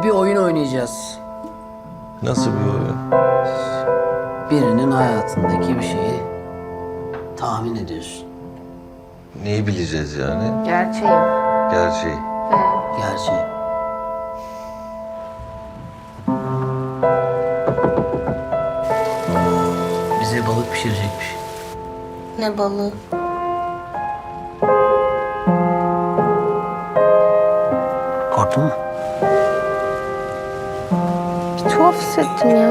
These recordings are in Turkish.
Şimdi bir oyun oynayacağız. Nasıl bir oyun? Birinin hayatındaki bir şeyi tahmin ediyorsun. Neyi bileceğiz yani? Gerçeğim. Gerçeği. Gerçeği. Bize balık pişirecekmiş. Ne balığı? Hissettim ya.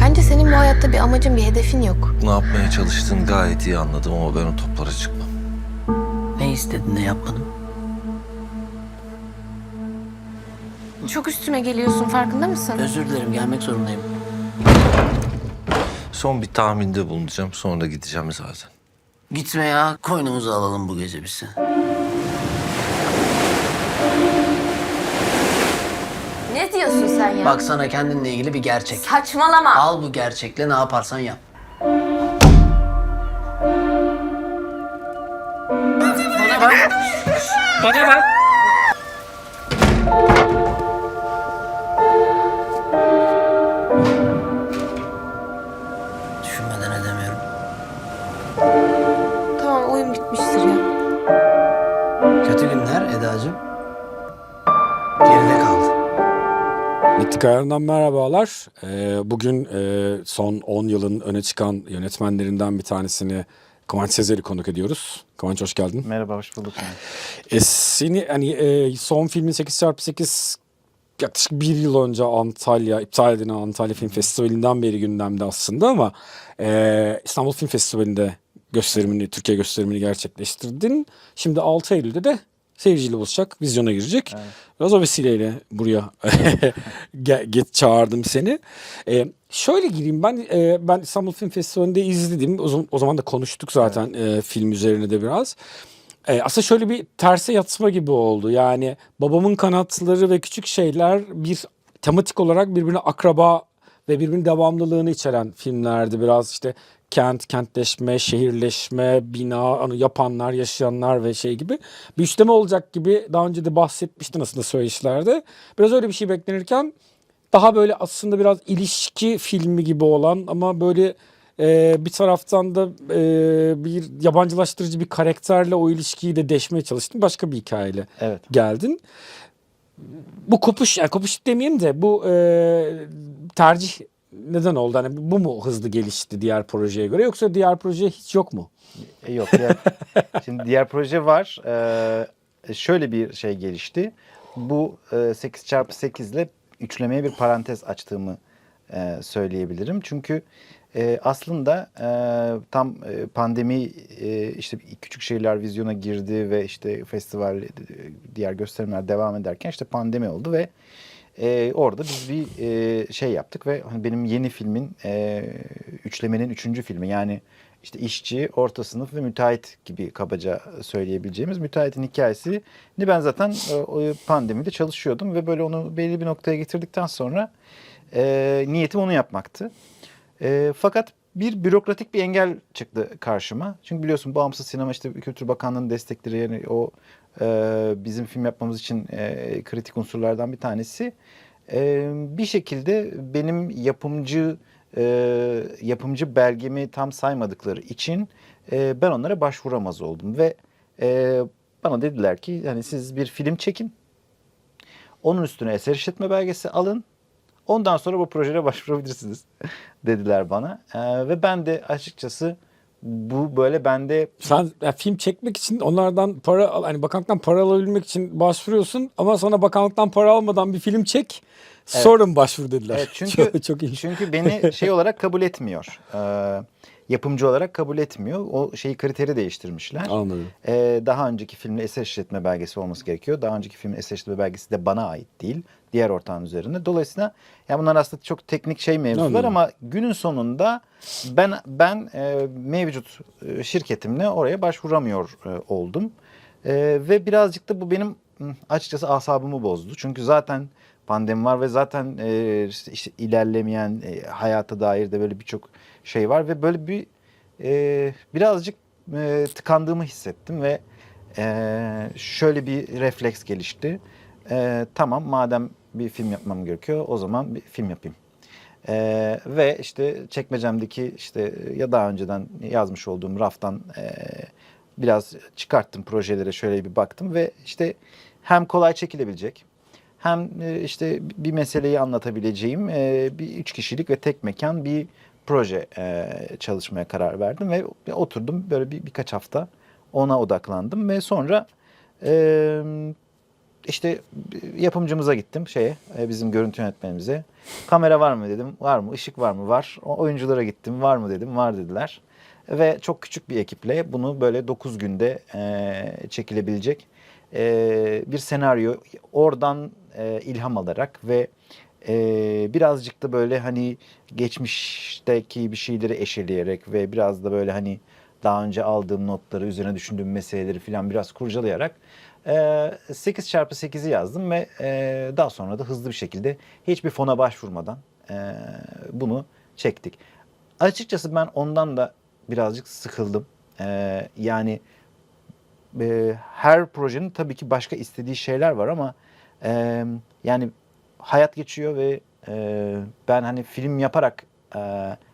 Bence senin bu hayatta bir amacın, bir hedefin yok. Ne yapmaya çalıştığını gayet iyi anladım ama ben o toplara çıkmam. Ne istedin de yapmadım. Çok üstüme geliyorsun, farkında mısın? Özür dilerim gelmek zorundayım. Son bir tahminde bulunacağım sonra gideceğim zaten. Gitme ya koynumuzu alalım bu gece biz. Diyorsun sen ya? Bak sana kendinle ilgili bir gerçek. Saçmalama. Al bu gerçekle ne yaparsan yap. Bana bak. Bana bak. Mittik Ayar'dan merhabalar. Ee, bugün e, son 10 yılın öne çıkan yönetmenlerinden bir tanesini Kıvanç Sezer'i konuk ediyoruz. Kıvanç hoş geldin. Merhaba, hoş bulduk. E, seni hani e, son filmin 8x8 yaklaşık bir yıl önce Antalya, iptal edilen Antalya Film Festivali'nden beri gündemde aslında ama e, İstanbul Film Festivali'nde gösterimini, Türkiye gösterimini gerçekleştirdin. Şimdi 6 Eylül'de de seyirciyle buluşacak, vizyona girecek. Biraz o vesileyle buraya ge- get çağırdım seni. E, şöyle gireyim ben e, ben İstanbul Film Festivali'nde izledim. O zaman, o zaman da konuştuk zaten e, film üzerine de biraz. E, aslında şöyle bir terse yatma gibi oldu. Yani babamın kanatları ve küçük şeyler bir tematik olarak birbirine akraba ve birbirinin devamlılığını içeren filmlerdi. Biraz işte kent, kentleşme, şehirleşme, bina, onu yapanlar, yaşayanlar ve şey gibi. Bir üçleme olacak gibi daha önce de bahsetmiştin aslında söyleşilerde. Biraz öyle bir şey beklenirken daha böyle aslında biraz ilişki filmi gibi olan ama böyle e, bir taraftan da e, bir yabancılaştırıcı bir karakterle o ilişkiyi de deşmeye çalıştın. Başka bir hikayeyle Evet. geldin. Bu kopuş, yani kopuş demeyeyim de bu e, tercih neden oldu? Hani bu mu hızlı gelişti diğer projeye göre yoksa diğer proje hiç yok mu? E, yok. Diğer, şimdi diğer proje var. Ee, şöyle bir şey gelişti. Bu e, 8x8 ile üçlemeye bir parantez açtığımı e, söyleyebilirim. Çünkü e, aslında e, tam e, pandemi e, işte küçük şehirler vizyona girdi ve işte festival e, diğer gösterimler devam ederken işte pandemi oldu ve e, orada biz bir e, şey yaptık ve hani benim yeni filmin e, üçlemenin üçüncü filmi yani işte işçi, orta sınıf ve müteahhit gibi kabaca söyleyebileceğimiz müteahhitin hikayesini ben zaten e, pandemide çalışıyordum ve böyle onu belli bir noktaya getirdikten sonra e, niyetim onu yapmaktı. E, fakat bir bürokratik bir engel çıktı karşıma. Çünkü biliyorsun bağımsız sinema işte Kültür Bakanlığı'nın destekleri yani o e, bizim film yapmamız için e, kritik unsurlardan bir tanesi. E, bir şekilde benim yapımcı e, yapımcı belgemi tam saymadıkları için e, ben onlara başvuramaz oldum ve e, bana dediler ki hani siz bir film çekin. Onun üstüne eser işletme belgesi alın. Ondan sonra bu projeye başvurabilirsiniz dediler bana. Ee, ve ben de açıkçası bu böyle bende Sen ya, film çekmek için onlardan para al, hani bakanlıktan para alabilmek için başvuruyorsun ama sonra bakanlıktan para almadan bir film çek sonra mı başvur dediler. Evet, çünkü çok, çok iyi. çünkü beni şey olarak kabul etmiyor. Ee, yapımcı olarak kabul etmiyor. O şeyi kriteri değiştirmişler. Anladım. Ee, daha önceki filmde eser işletme belgesi olması gerekiyor. Daha önceki filmin eser işletme belgesi de bana ait değil. Diğer ortağın üzerinde. Dolayısıyla ya bunlar aslında çok teknik şey mevzular Anladım. ama günün sonunda ben ben e, mevcut e, şirketimle oraya başvuramıyor e, oldum. E, ve birazcık da bu benim açıkçası asabımı bozdu. Çünkü zaten pandemi var ve zaten e, işte ilerlemeyen e, hayata dair de böyle birçok şey var ve böyle bir e, birazcık e, tıkandığımı hissettim ve e, şöyle bir refleks gelişti. E, tamam madem bir film yapmam gerekiyor o zaman bir film yapayım. E, ve işte çekmecemdeki işte ya daha önceden yazmış olduğum raftan e, biraz çıkarttım projelere şöyle bir baktım ve işte hem kolay çekilebilecek hem e, işte bir meseleyi anlatabileceğim e, bir üç kişilik ve tek mekan bir proje e, çalışmaya karar verdim ve oturdum böyle bir birkaç hafta ona odaklandım ve sonra e, işte yapımcımıza gittim şeye e, bizim görüntü yönetmenimize. Kamera var mı dedim. Var mı? Işık var mı? Var. Oyunculara gittim. Var mı dedim. Var dediler. Ve çok küçük bir ekiple bunu böyle 9 günde e, çekilebilecek e, bir senaryo oradan e, ilham alarak ve e, birazcık da böyle hani geçmişteki bir şeyleri eşeleyerek ve biraz da böyle hani daha önce aldığım notları üzerine düşündüğüm meseleleri falan biraz kurcalayarak e, 8 çarpı 8'i yazdım ve e, daha sonra da hızlı bir şekilde hiçbir fona başvurmadan e, bunu çektik. Açıkçası ben ondan da birazcık sıkıldım. E, yani e, her projenin tabii ki başka istediği şeyler var ama e, yani hayat geçiyor ve e, ben hani film yaparak e,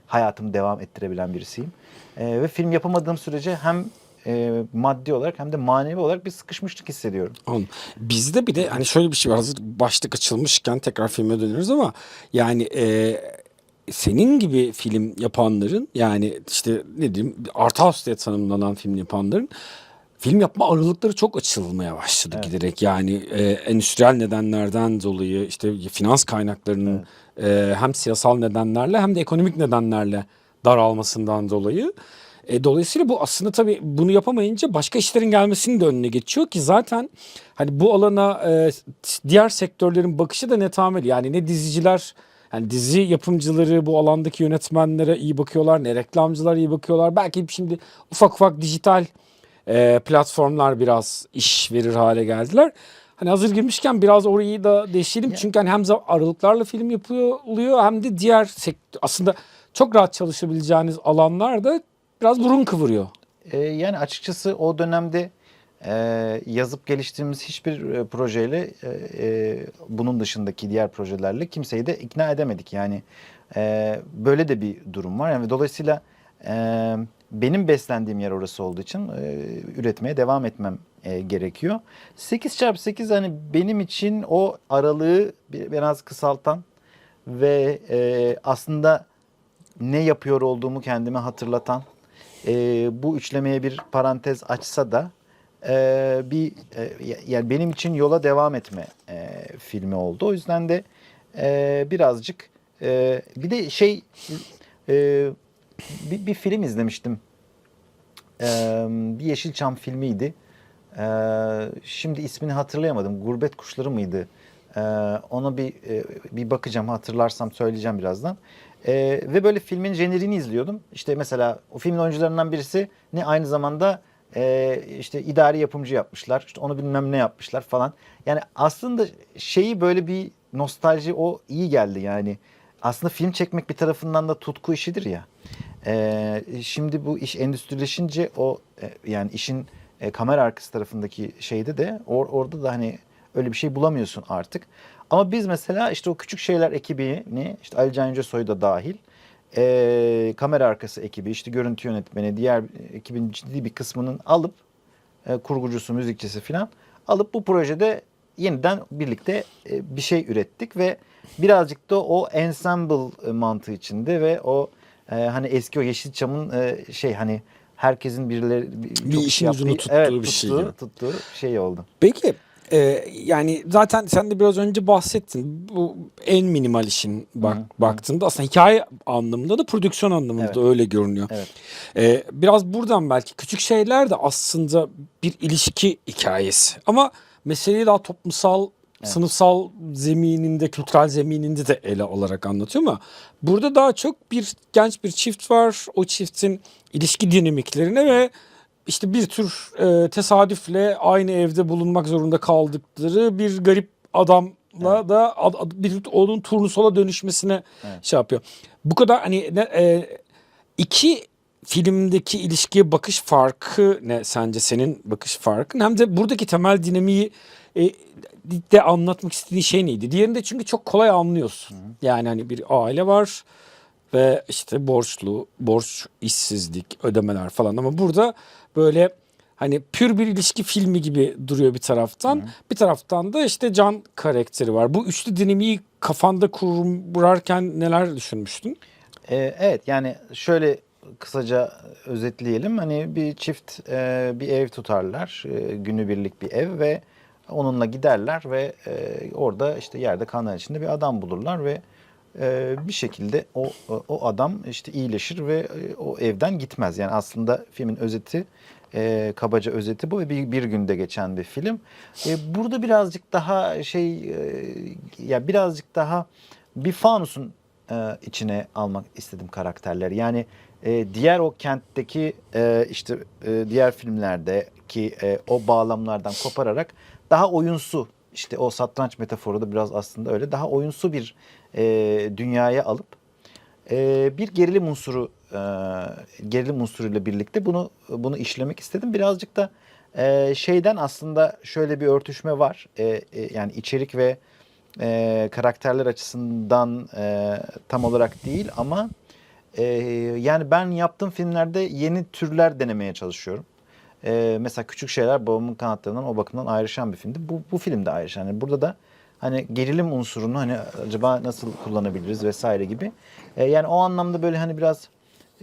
hayatımı devam ettirebilen birisiyim. E, ve film yapamadığım sürece hem e, maddi olarak hem de manevi olarak bir sıkışmışlık hissediyorum. Anladım. Bizde bir de hani şöyle bir şey var. Hazır başlık açılmışken tekrar filme dönüyoruz ama yani e, senin gibi film yapanların yani işte ne diyeyim art house diye tanımlanan film yapanların film yapma aralıkları çok açılmaya başladı Evet. giderek. Yani e, endüstriyel nedenlerden dolayı işte finans kaynaklarının e, hem siyasal nedenlerle hem de ekonomik nedenlerle daralmasından dolayı. E, dolayısıyla bu aslında tabii bunu yapamayınca başka işlerin gelmesinin de önüne geçiyor ki zaten hani bu alana e, diğer sektörlerin bakışı da netameli. Yani ne diziciler yani dizi yapımcıları bu alandaki yönetmenlere iyi bakıyorlar ne reklamcılar iyi bakıyorlar. Belki şimdi ufak ufak dijital platformlar biraz iş verir hale geldiler. Hani hazır girmişken biraz orayı da değiştirelim. Çünkü hani hem aralıklarla film yapıyor oluyor hem de diğer sektör aslında çok rahat çalışabileceğiniz alanlar da biraz burun kıvırıyor. E, yani açıkçası o dönemde e, yazıp geliştirdiğimiz hiçbir e, projeyle e, e, bunun dışındaki diğer projelerle kimseyi de ikna edemedik. Yani e, böyle de bir durum var. Yani dolayısıyla e, benim beslendiğim yer orası olduğu için e, üretmeye devam etmem e, gerekiyor. 8 çarpı 8 hani benim için o aralığı bir- biraz kısaltan ve e, aslında ne yapıyor olduğumu kendime hatırlatan e, bu üçlemeye bir parantez açsa da e, bir e, ya- yani benim için yola devam etme e, filmi oldu. O yüzden de e, birazcık e, bir de şey e, bir, bir film izlemiştim. E, bir Yeşilçam filmiydi. E, şimdi ismini hatırlayamadım. Gurbet Kuşları mıydı? E, ona bir e, bir bakacağım hatırlarsam söyleyeceğim birazdan. E, ve böyle filmin jeneriğini izliyordum. İşte mesela o filmin oyuncularından birisi ne aynı zamanda e, işte idari yapımcı yapmışlar. İşte onu bilmem ne yapmışlar falan. Yani aslında şeyi böyle bir nostalji o iyi geldi yani. Aslında film çekmek bir tarafından da tutku işidir ya. E, şimdi bu iş endüstrileşince o e, yani işin e, kamera arkası tarafındaki şeyde de or- orada da hani öyle bir şey bulamıyorsun artık. Ama biz mesela işte o küçük şeyler ekibini işte Ali Can Yücesoy da dahil e, kamera arkası ekibi işte görüntü yönetmeni diğer ekibin ciddi bir kısmının alıp e, kurgucusu müzikçisi falan alıp bu projede yeniden birlikte e, bir şey ürettik ve birazcık da o ensemble mantığı içinde ve o e, hani eski o Yeşilçam'ın e, şey hani herkesin birileri Bir çok işin yaptığı- ucunu tuttuğu evet, bir şey tuttuğu, gibi. tuttuğu şey oldu. Peki e, yani zaten sen de biraz önce bahsettin. Bu en minimal işin bak, Hı hı. baktığında aslında hikaye anlamında da prodüksiyon anlamında Evet. öyle görünüyor. Evet. E, biraz buradan belki küçük şeyler de aslında bir ilişki hikayesi. Ama meseleyi daha toplumsal, sınıfsal zemininde, kültürel zemininde de ele alarak anlatıyor ama burada daha çok bir genç bir çift var. O çiftin ilişki dinamiklerine ve işte bir tür e, tesadüfle aynı evde bulunmak zorunda kaldıkları bir garip adamla da ad- ad- bir onun turnusola dönüşmesine Evet. şey yapıyor. Bu kadar hani ne, e, iki filmdeki ilişkiye bakış farkı ne sence senin bakış farkın hem de buradaki temel dinamiği e, de anlatmak istediği şey neydi? Diğerinde çünkü çok kolay anlıyorsun. Yani hani bir aile var ve işte borçlu, borç, işsizlik, ödemeler falan ama burada böyle hani pür bir ilişki filmi gibi duruyor bir taraftan. Bir taraftan da işte Can karakteri var. Bu üçlü dinamiği kafanda kurarken neler düşünmüştün? Ee, evet yani şöyle kısaca özetleyelim. Hani bir çift e, bir ev tutarlar. E, günübirlik bir ev ve onunla giderler ve e, orada işte yerde kanal içinde bir adam bulurlar ve e, bir şekilde o o adam işte iyileşir ve e, o evden gitmez. Yani aslında filmin özeti e, kabaca özeti bu ve bir, bir günde geçen bir film. E, burada birazcık daha şey e, ya birazcık daha bir fanusun e, içine almak istedim karakterleri. Yani e, diğer o kentteki e, işte e, diğer filmlerdeki e, o bağlamlardan kopararak daha oyunsu işte o satranç metaforu da biraz aslında öyle daha oyunsu bir e, dünyaya alıp e, bir gerilim unsuru e, gerilim unsuruyla birlikte bunu bunu işlemek istedim. Birazcık da e, şeyden aslında şöyle bir örtüşme var. E, e, yani içerik ve e, karakterler açısından e, tam olarak değil ama e, yani ben yaptığım filmlerde yeni türler denemeye çalışıyorum. E, mesela Küçük Şeyler Babamın Kanatlarından o bakımdan ayrışan bir filmdi. Bu, bu film de ayrışan. Yani burada da hani gerilim unsurunu hani acaba nasıl kullanabiliriz vesaire gibi. E, yani o anlamda böyle hani biraz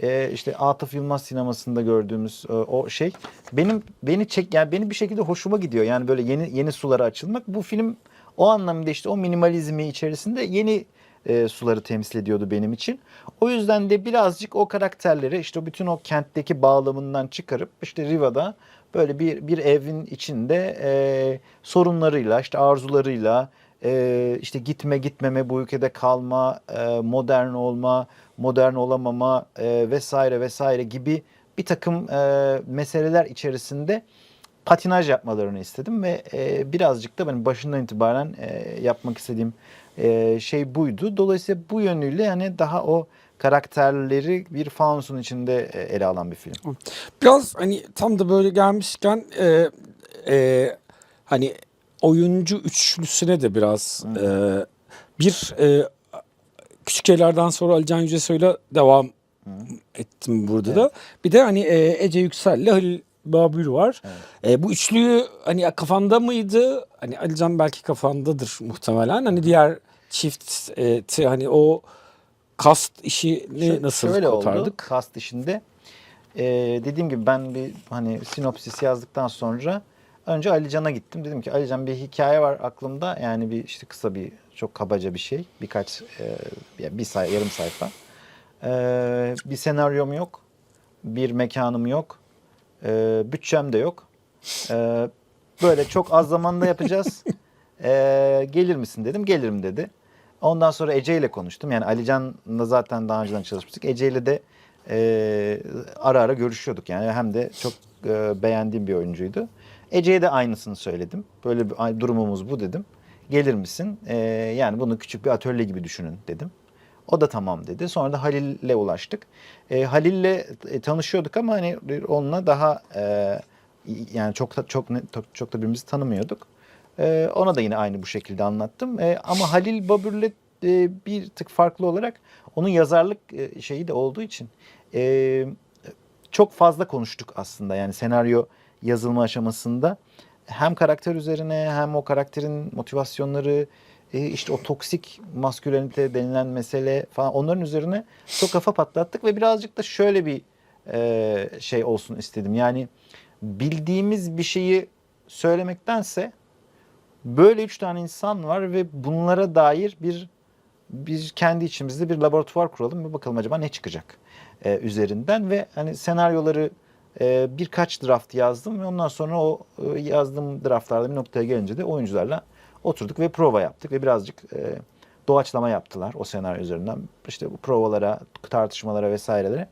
e, işte Atıf Yılmaz sinemasında gördüğümüz e, o şey benim beni çek yani beni bir şekilde hoşuma gidiyor. Yani böyle yeni yeni sulara açılmak. Bu film o anlamda işte o minimalizmi içerisinde yeni e, suları temsil ediyordu benim için. O yüzden de birazcık o karakterleri işte bütün o kentteki bağlamından çıkarıp işte Riva'da böyle bir bir evin içinde e, sorunlarıyla işte arzularıyla e, işte gitme gitmeme bu ülkede kalma e, modern olma modern olamama e, vesaire vesaire gibi bir takım e, meseleler içerisinde patinaj yapmalarını istedim ve e, birazcık da benim başından itibaren e, yapmak istediğim e, şey buydu. Dolayısıyla bu yönüyle yani daha o karakterleri bir fanusun içinde e, ele alan bir film. Biraz hani tam da böyle gelmişken e, e, hani oyuncu üçlüsüne de biraz e, bir e, küçük şeylerden sonra Ali Can Yücesoy'la devam ettim burada da. Bir de hani e, Ece Yüksel'le Halil Babür var. E, bu üçlüyü hani kafanda mıydı? Hani Ali Can belki kafandadır muhtemelen. Hani diğer çift e, hani o kast işini Şö- nasıl Şöyle oldu kotardık? kast işinde. Ee, dediğim gibi ben bir hani sinopsis yazdıktan sonra önce Ali Can'a gittim. Dedim ki Ali Can bir hikaye var aklımda. Yani bir işte kısa bir çok kabaca bir şey. Birkaç e, bir say yarım sayfa. Ee, bir senaryom yok. Bir mekanım yok. Ee, bütçem de yok. Ee, böyle çok az zamanda yapacağız. Ee, gelir misin dedim. Gelirim dedi. Ondan sonra Ece ile konuştum. Yani Ali Can'la zaten daha önceden çalışmıştık. Ece ile de e, ara ara görüşüyorduk. Yani hem de çok e, beğendiğim bir oyuncuydu. Ece'ye de aynısını söyledim. Böyle bir durumumuz bu dedim. Gelir misin? E, yani bunu küçük bir atölye gibi düşünün dedim. O da tamam dedi. Sonra da Halil'le ulaştık. E, Halil'le e, tanışıyorduk ama hani onunla daha e, yani çok da çok çok, çok da birbirimizi tanımıyorduk. E, ona da yine aynı bu şekilde anlattım. E, ama Halil Babür'le e, bir tık farklı olarak onun yazarlık e, şeyi de olduğu için e, çok fazla konuştuk aslında. Yani senaryo yazılma aşamasında hem karakter üzerine hem o karakterin motivasyonları e, işte o toksik maskülenite denilen mesele falan onların üzerine çok kafa patlattık ve birazcık da şöyle bir e, şey olsun istedim. Yani bildiğimiz bir şeyi söylemektense böyle üç tane insan var ve bunlara dair bir biz kendi içimizde bir laboratuvar kuralım ve bakalım acaba ne çıkacak e, üzerinden ve hani senaryoları e, birkaç draft yazdım ve ondan sonra o e, yazdığım draftlarda bir noktaya gelince de oyuncularla oturduk ve prova yaptık ve birazcık e, doğaçlama yaptılar o senaryo üzerinden. İşte bu provalara, tartışmalara vesairelere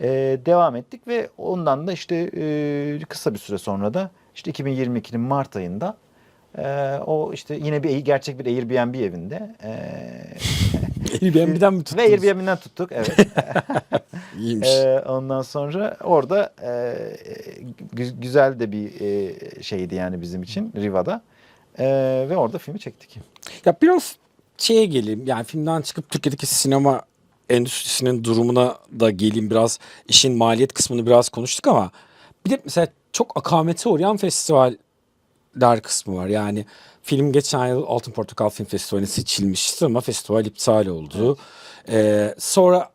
e, devam ettik ve ondan da işte e, kısa bir süre sonra da işte 2022'nin Mart ayında e, o işte yine bir gerçek bir Airbnb evinde e, Airbnb'den mi tuttunuz? ve Airbnb'den tuttuk evet. İyiymiş. Ee, ondan sonra orada e, gü- güzel de bir e, şeydi yani bizim için Riva'da. Ee, ve orada filmi çektik. Ya biraz şeye geleyim. Yani filmden çıkıp Türkiye'deki sinema endüstrisinin durumuna da geleyim. Biraz işin maliyet kısmını biraz konuştuk ama bir de mesela çok akamete uğrayan festivaller kısmı var. Yani film geçen yıl Altın Portakal Film Festivali'ne seçilmişti ama festival iptal oldu. Ee, sonra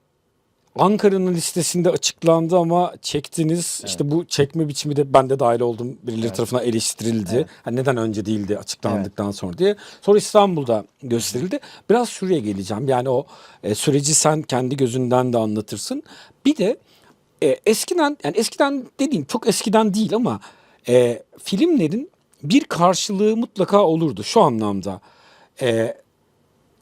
Ankara'nın listesinde açıklandı ama çektiniz. İşte bu çekme biçimi de ben de dahil oldum. Birileri tarafından eleştirildi. Hani neden önce değildi açıklandıktan sonra diye. Sonra İstanbul'da gösterildi. Biraz şuraya geleceğim. Yani o e, süreci sen kendi gözünden de anlatırsın. Bir de e, eskiden yani eskiden dediğim çok eskiden değil ama e, filmlerin bir karşılığı mutlaka olurdu şu anlamda. E,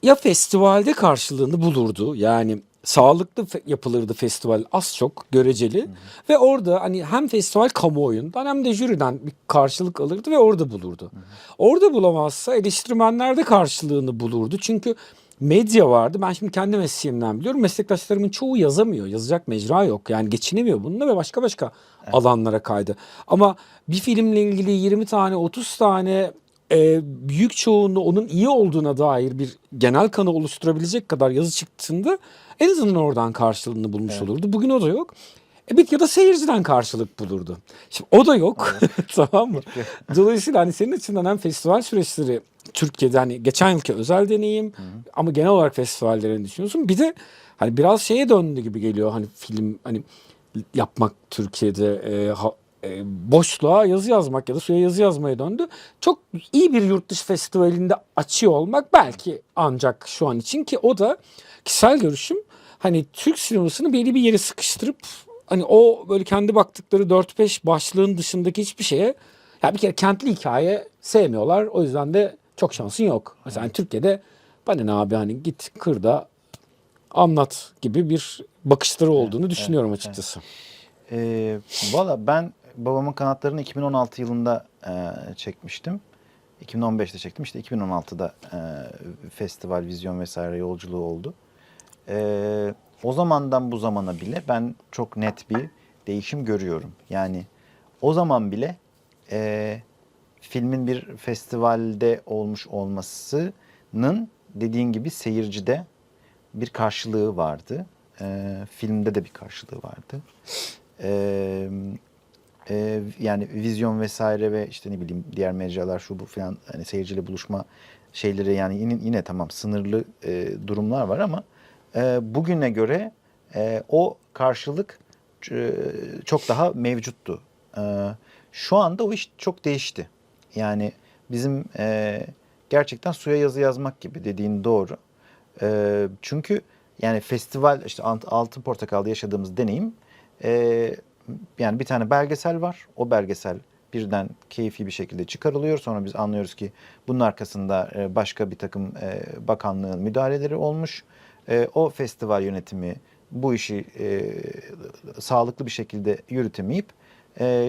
ya festivalde karşılığını bulurdu. Yani sağlıklı yapılırdı festival az çok göreceli ve orada hani hem festival kamuoyundan hem de jüriden bir karşılık alırdı ve orada bulurdu. Orada bulamazsa eleştirmenler de karşılığını bulurdu. Çünkü medya vardı. Ben şimdi kendi mesleğimden biliyorum. Meslektaşlarımın çoğu yazamıyor. Yazacak mecra yok. Yani geçinemiyor bununla ve başka başka alanlara kaydı. Ama bir filmle ilgili 20 tane 30 tane e, büyük çoğunluğu onun iyi olduğuna dair bir genel kanı oluşturabilecek kadar yazı çıktığında en azından oradan karşılığını bulmuş olurdu. Bugün o da yok. E bir ya da seyirciden karşılık bulurdu. Şimdi o da yok. tamam mı? Dolayısıyla hani senin açından hem festival süreçleri Türkiye'de hani geçen yılki özel deneyim ama genel olarak festivallerini düşünüyorsun. Bir de hani biraz şeye döndü gibi geliyor hani film hani yapmak Türkiye'de e, ha- e, boşluğa yazı yazmak ya da suya yazı yazmaya döndü. Çok iyi bir yurt dışı festivalinde açıyor olmak belki ancak şu an için ki o da kişisel görüşüm hani Türk sinemasını belli bir yere sıkıştırıp hani o böyle kendi baktıkları 4-5 başlığın dışındaki hiçbir şeye ya bir kere kentli hikaye sevmiyorlar. O yüzden de çok şansın yok. Mesela hani Türkiye'de bana ne abi hani git kırda anlat gibi bir bakışları olduğunu düşünüyorum açıkçası. Ee, Valla ben babamın kanatlarını 2016 yılında e, çekmiştim. 2015'te çektim. İşte 2016'da e, festival, vizyon vesaire yolculuğu oldu. Ee, o zamandan bu zamana bile ben çok net bir değişim görüyorum. Yani o zaman bile e, filmin bir festivalde olmuş olmasının dediğin gibi seyircide bir karşılığı vardı. Ee, filmde de bir karşılığı vardı. Ee, e, yani vizyon vesaire ve işte ne bileyim diğer mecralar şu bu falan hani seyirciyle buluşma şeyleri yani yine, yine tamam sınırlı e, durumlar var ama e, bugüne göre e, o karşılık e, çok daha mevcuttu. E, şu anda o iş çok değişti. Yani bizim e, gerçekten suya yazı yazmak gibi dediğin doğru. E, çünkü yani festival işte Altın Portakal'da yaşadığımız deneyim e, yani bir tane belgesel var. O belgesel birden keyfi bir şekilde çıkarılıyor. Sonra biz anlıyoruz ki bunun arkasında e, başka bir takım e, bakanlığın müdahaleleri olmuş. E, o festival yönetimi bu işi sağlıklı bir şekilde yürütemeyip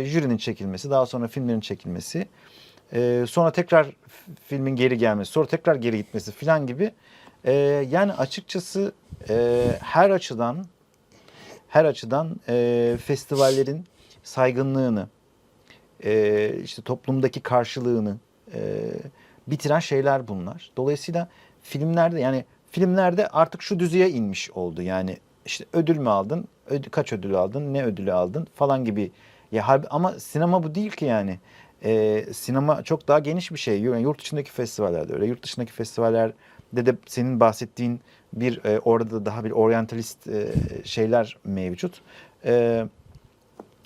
jürinin çekilmesi, daha sonra filmlerin çekilmesi, e, sonra tekrar filmin geri gelmesi, sonra tekrar geri gitmesi falan gibi. E, yani açıkçası e, her açıdan her açıdan e, festivallerin saygınlığını, e, işte toplumdaki karşılığını e, bitiren şeyler bunlar. Dolayısıyla filmlerde yani filmlerde artık şu düzeye inmiş oldu. Yani işte ödül mü aldın, ödül, kaç ödül aldın, ne ödülü aldın falan gibi. Ya ama sinema bu değil ki yani. E, sinema çok daha geniş bir şey. Yani yurt dışındaki festivallerde öyle. Yurt dışındaki festivallerde de senin bahsettiğin bir e, orada da daha bir oryantalist e, şeyler mevcut. E,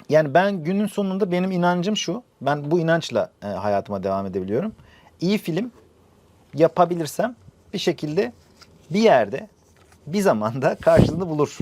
yani ben günün sonunda benim inancım şu. Ben bu inançla e, hayatıma devam edebiliyorum. İyi film yapabilirsem bir şekilde bir yerde bir zamanda karşılığını bulur.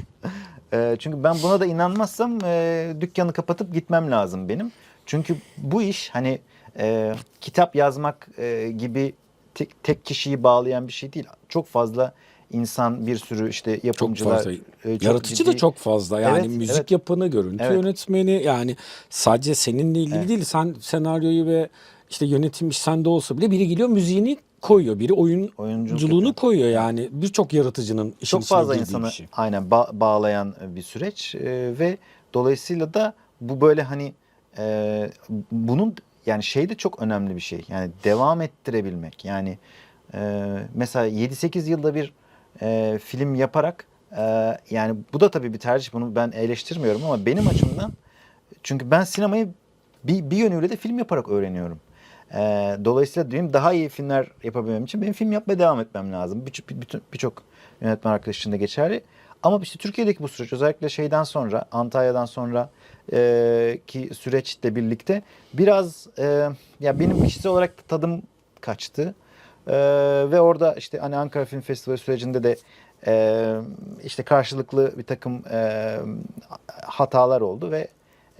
E, çünkü ben buna da inanmazsam e, dükkanı kapatıp gitmem lazım benim. Çünkü bu iş hani e, kitap yazmak e, gibi tek, tek kişiyi bağlayan bir şey değil. Çok fazla insan bir sürü işte Çok yapımcılar. fazla. e, çok Yaratıcı da ciddi- çok fazla. Yani Evet, müzik evet. yapanı, görüntü Evet. yönetmeni yani sadece seninle ilgili değil. Sen senaryoyu ve işte yönetim iş sende olsa bile biri geliyor müziğini koyuyor. Biri oyunculuğunu Oyunculuk yapıyor. koyuyor yani. Birçok yaratıcının işin çok fazla insanı şey. aynen ba- bağlayan bir süreç Ee, ve dolayısıyla da bu böyle hani e, bunun yani şey de çok önemli bir şey. Yani devam ettirebilmek. Yani e, mesela 7-8 yılda bir e, film yaparak e, yani bu da tabii bir tercih. Bunu ben eleştirmiyorum ama benim açımdan çünkü ben sinemayı bir, bir yönüyle de film yaparak öğreniyorum. Ee, dolayısıyla diyorum daha iyi filmler yapabilmem için benim film yapmaya devam etmem lazım. Birçok bütün- birçok yönetmen arkadaş için de geçerli. Ama işte Türkiye'deki bu süreç özellikle şeyden sonra Antalya'dan sonra e, ki süreçle birlikte biraz e, ya benim kişisel olarak da tadım kaçtı. E, ve orada işte hani Ankara Film Festivali sürecinde de e, işte karşılıklı bir takım e, hatalar oldu ve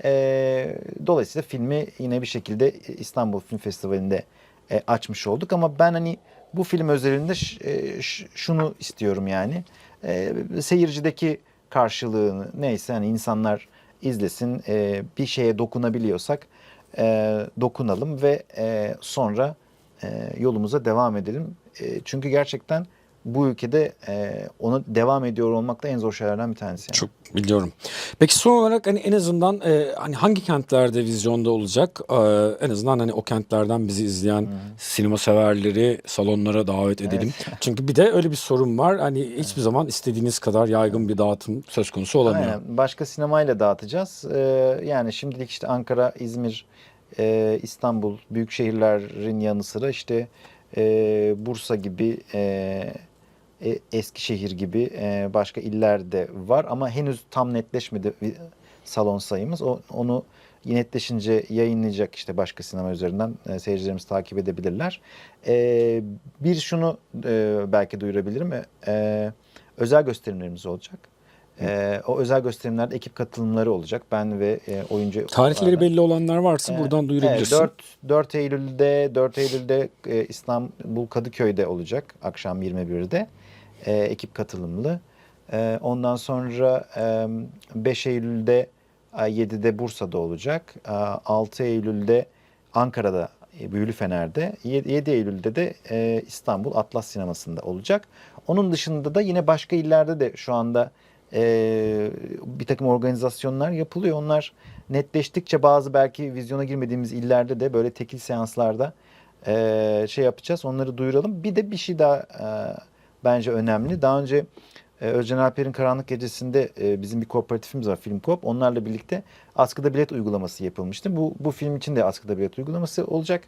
e, dolayısıyla filmi yine bir şekilde İstanbul Film Festivali'nde e, açmış olduk. Ama ben hani bu film özelinde e, şunu istiyorum yani. E, seyircideki karşılığını neyse hani insanlar izlesin e, bir şeye dokunabiliyorsak e, dokunalım ve e, sonra e, yolumuza devam edelim. E, çünkü gerçekten bu ülkede e, ona devam ediyor olmak da en zor şeylerden bir tanesi. Yani. Çok biliyorum. Peki son olarak hani en azından e, hani hangi kentlerde vizyonda olacak? E, en azından hani o kentlerden bizi izleyen sinema severleri salonlara davet edelim. Çünkü bir de öyle bir sorun var. Hani hiçbir zaman istediğiniz kadar yaygın bir dağıtım söz konusu olamıyor. Aynen. Başka sinemayla dağıtacağız. Ee, yani şimdilik işte Ankara, İzmir, e, İstanbul büyük şehirlerin yanı sıra işte e, Bursa gibi, e, e, Eskişehir gibi e, başka iller de var ama henüz tam netleşmedi salon sayımız. Onu netleşince yayınlayacak işte başka sinema üzerinden e, seyircilerimiz takip edebilirler. E, bir şunu e, belki duyurabilirim. E, özel gösterimlerimiz olacak. Ee, o özel gösterimlerde ekip katılımları olacak. Ben ve e, oyuncu Tarihleri belli olanlar varsa Ee, buradan duyurabilirsin. Evet, 4, 4 Eylül'de 4 Eylül'de e, İstanbul Kadıköy'de olacak akşam 21'de e, ekip katılımlı. E, ondan sonra e, 5 Eylül'de e, 7'de Bursa'da olacak. E, 6 Eylül'de Ankara'da e, Büyülü Fener'de. 7, 7 Eylül'de de e, İstanbul Atlas Sineması'nda olacak. Onun dışında da yine başka illerde de şu anda e, bir takım organizasyonlar yapılıyor. Onlar netleştikçe bazı belki vizyona girmediğimiz illerde de böyle tekil seanslarda e, şey yapacağız. Onları duyuralım. Bir de bir şey daha e, bence önemli. Daha önce e, Özcan Alper'in Karanlık Gecesi'nde e, bizim bir kooperatifimiz var Film Koop. Onlarla birlikte askıda bilet uygulaması yapılmıştı. Bu, bu film için de askıda bilet uygulaması olacak.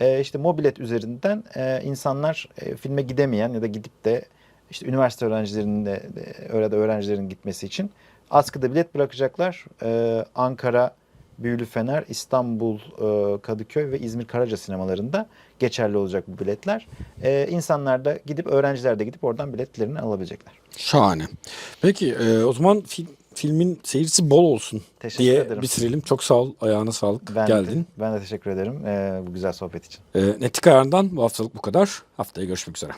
E, işte mobilet üzerinden e, insanlar e, filme gidemeyen ya da gidip de işte üniversite öğrencilerinin de öyle de öğrencilerin gitmesi için askıda bilet bırakacaklar. E, Ankara, Büyülü Fener, İstanbul, e, Kadıköy ve İzmir Karaca sinemalarında geçerli olacak bu biletler. E, insanlar da gidip öğrenciler de gidip oradan biletlerini alabilecekler. Şahane. Peki e, o zaman film, filmin seyircisi bol olsun Teşekkür diye ederim. bitirelim. Çok sağ ol. Ayağına sağlık. Ben Geldin. De, ben de teşekkür ederim e, bu güzel sohbet için. E, Netlik Ayar'dan bu haftalık bu kadar. Haftaya görüşmek üzere.